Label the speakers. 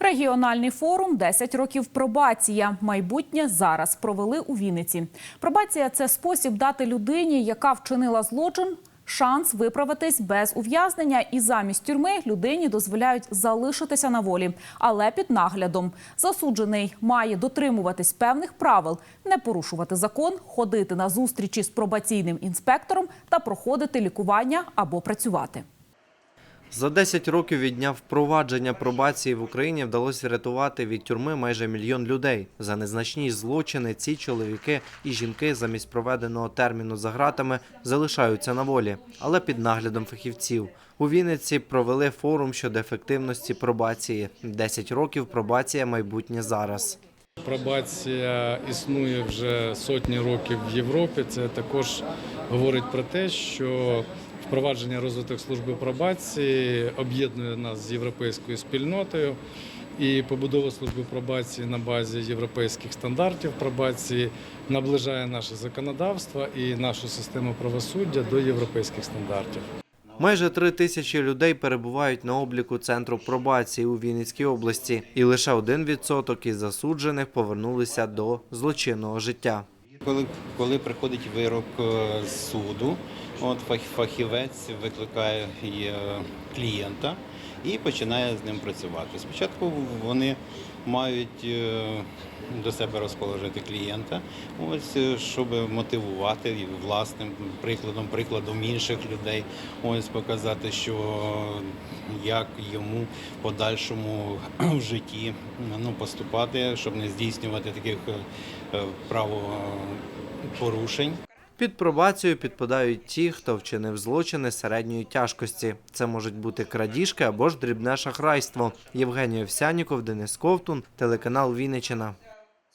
Speaker 1: Регіональний форум «10 років пробація. Майбутнє зараз провели у Вінниці. Пробація це спосіб дати людині, яка вчинила злочин, шанс виправитись без ув'язнення, і замість тюрми людині дозволяють залишитися на волі, але під наглядом. Засуджений має дотримуватись певних правил, не порушувати закон, ходити на зустрічі з пробаційним інспектором та проходити лікування або працювати.
Speaker 2: За 10 років від дня впровадження пробації в Україні вдалося врятувати від тюрми майже мільйон людей. За незначні злочини ці чоловіки і жінки замість проведеного терміну за ґратами залишаються на волі, але під наглядом фахівців. У Вінниці провели форум щодо ефективності пробації. 10 років пробація майбутнє зараз.
Speaker 3: Пробація існує вже сотні років в Європі. Це також говорить про те, що впровадження розвиток служби пробації об'єднує нас з європейською спільнотою. І побудова служби пробації на базі європейських стандартів пробації наближає наше законодавство і нашу систему правосуддя до європейських стандартів.
Speaker 2: Майже три тисячі людей перебувають на обліку центру пробації у Вінницькій області, і лише один відсоток із засуджених повернулися до злочинного життя.
Speaker 4: Коли, коли приходить вирок е, з суду, от фах- фахівець викликає е, клієнта і починає з ним працювати. Спочатку вони мають е, до себе розположити клієнта, ось е, щоб мотивувати і власним прикладом, прикладом інших людей, ось показати, що як йому в подальшому в житті ну, поступати, щоб не здійснювати таких е, правопорушень.
Speaker 2: Під пробацію підпадають ті, хто вчинив злочини середньої тяжкості. Це можуть бути крадіжки або ж дрібне шахрайство. Євгеній Овсяніков, Денис Ковтун, телеканал Вінниччина.